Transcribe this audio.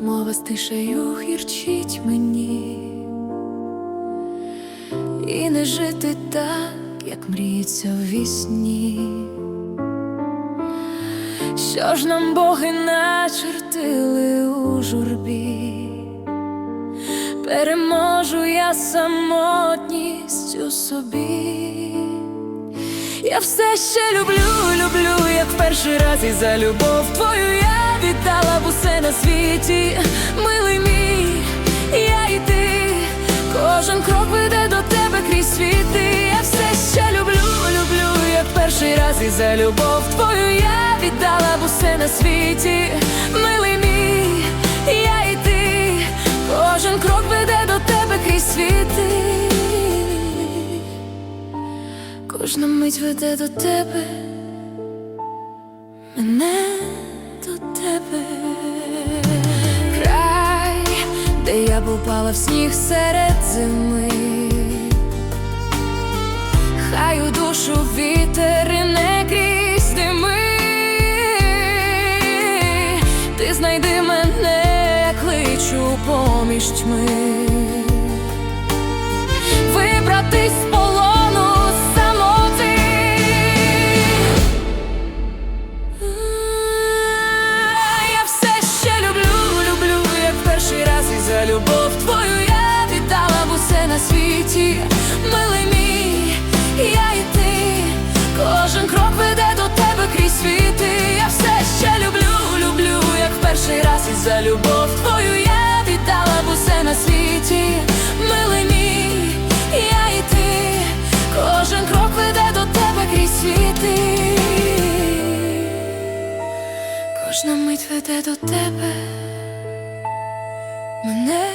розмова з тишею гірчить мені, і не жити так, як мріється в вісні. Що ж нам боги начертили у журбі, переможу я самотність у собі. Я все ще люблю, люблю, як перший раз і за любов твою я віддала б усе на світі, милий мій, я і ти, кожен крок веде до тебе крізь світи. Я все ще люблю, люблю, як перший раз і за любов твою я віддала б усе на світі, Кожна мить веде до тебе, мене до тебе. Край, де я попала в сніг серед зими. Хай у душу вітер і не крізь дими. Ти знайди мене, я кличу поміж тьми. Вибрати за любов твою я віддала б усе на світі, милий мій, я і ти, кожен крок веде до тебе крізь світи. Кожна мить веде до тебе, мене